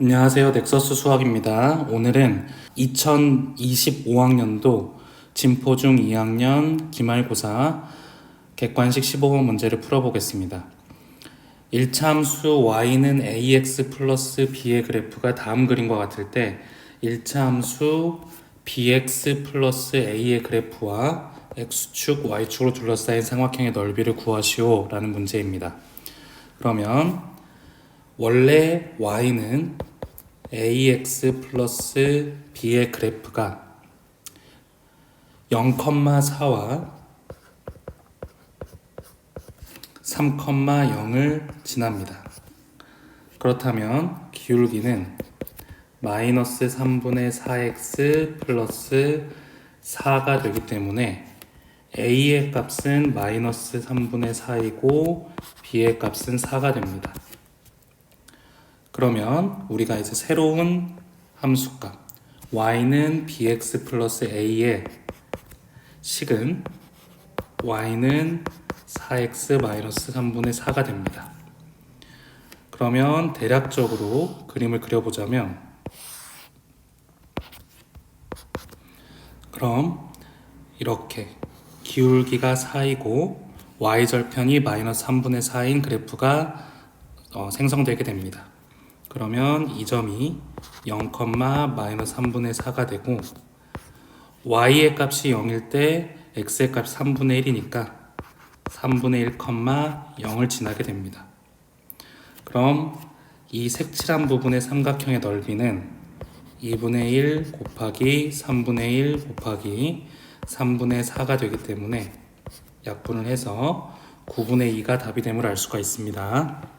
안녕하세요. 넥서스 수학입니다. 오늘은 2025학년도 진포중 2학년 기말고사 객관식 15번 문제를 풀어보겠습니다. 1차함수 y는 ax 플러스 b의 그래프가 다음 그림과 같을 때 1차함수 bx 플러스 a의 그래프와 x축, y축으로 둘러싸인 삼각형의 넓이를 구하시오 라는 문제입니다. 그러면 원래 y는 ax 플러스 b의 그래프가 0,4와 3,0을 지납니다. 그렇다면 기울기는 마이너스 3분의 4x 플러스 4가 되기 때문에 a의 값은 마이너스 3분의 4이고 b의 값은 4가 됩니다. 그러면 우리가 이제 새로운 함수값 y는 bx 플러스 a의 식은 y는 4x 마이너스 3분의 4가 됩니다. 그러면 대략적으로 그림을 그려보자면 그럼 이렇게 기울기가 4이고 y절편이 마이너스 3분의 4인 그래프가 어, 생성되게 됩니다. 그러면 이 점이 0, 마이너스 3분의 4가 되고 y의 값이 0일 때 x의 값이 3분의 1이니까 3분의 1, 0을 지나게 됩니다. 그럼 이 색칠한 부분의 삼각형의 넓이는 2분의 1 곱하기 3분의 1 곱하기 3분의 4가 되기 때문에 약분을 해서 9분의 2가 답이 됨을 알 수가 있습니다.